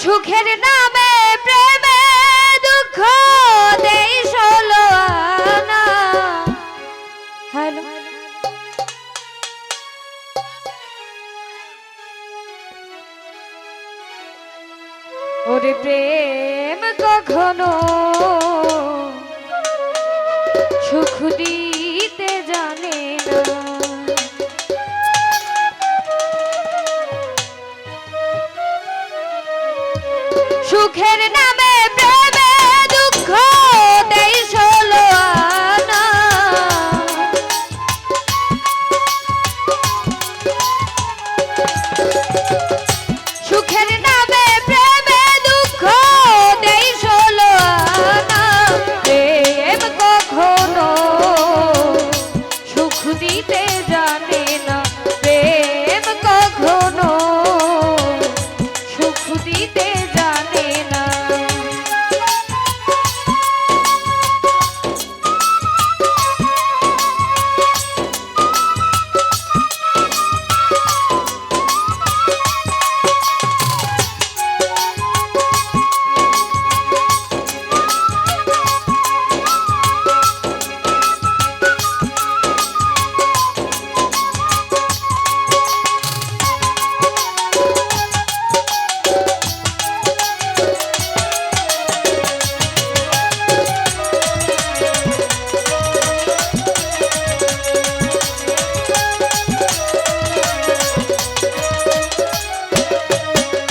সুখের নামে প্রেমে দুঃখ দেই ওরে প্রেম কখনো সুখ দিতে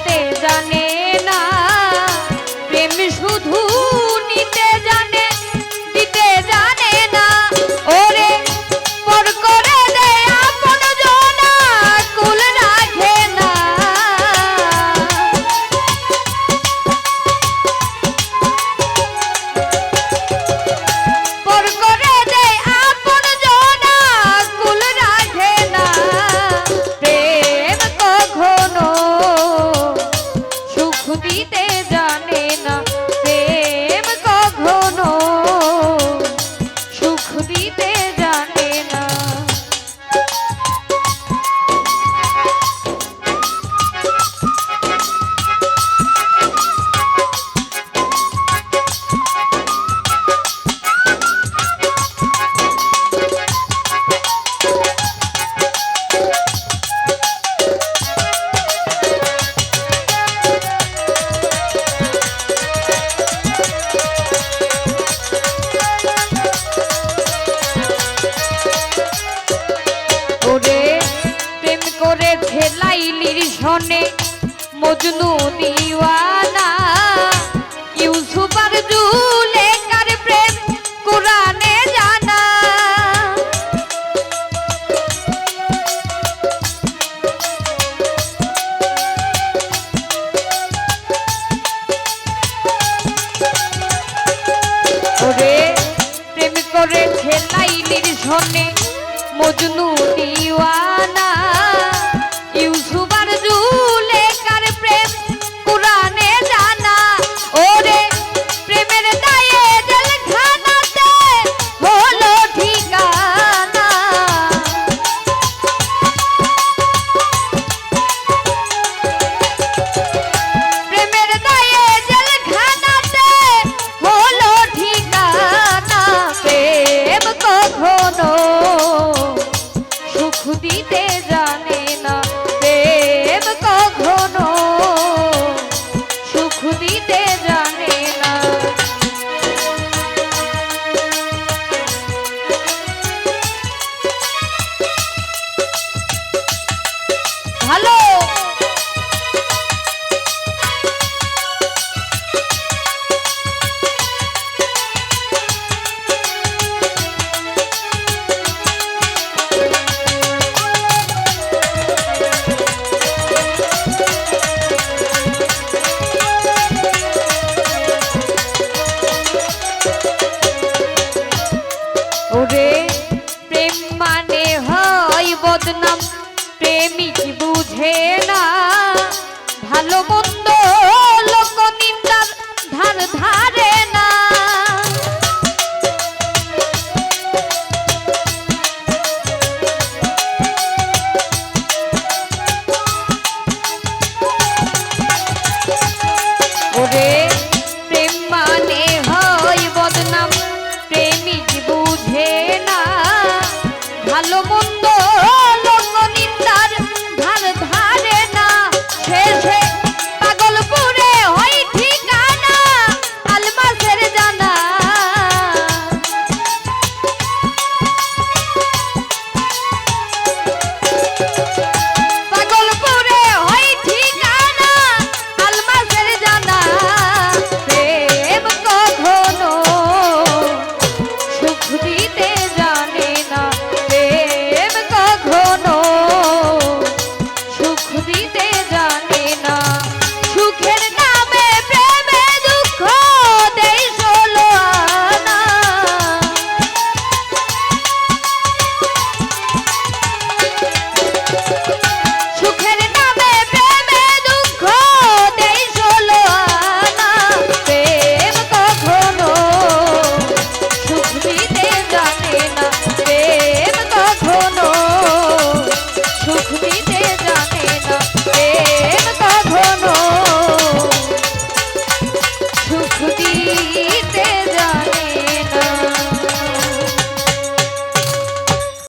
হাসাতে জানে লাইলির সনে মজনু দিওয়ানা। ইউসুফ আর জুলেখার প্রেম কোরআনে জানা। ওরে প্রেম করেছে লাইলির সনে মজনু দিওয়ানা। You. জানে না প্রেমিক বুঝে না। ভালো মন্দ লোক নিন্দার ধার ধার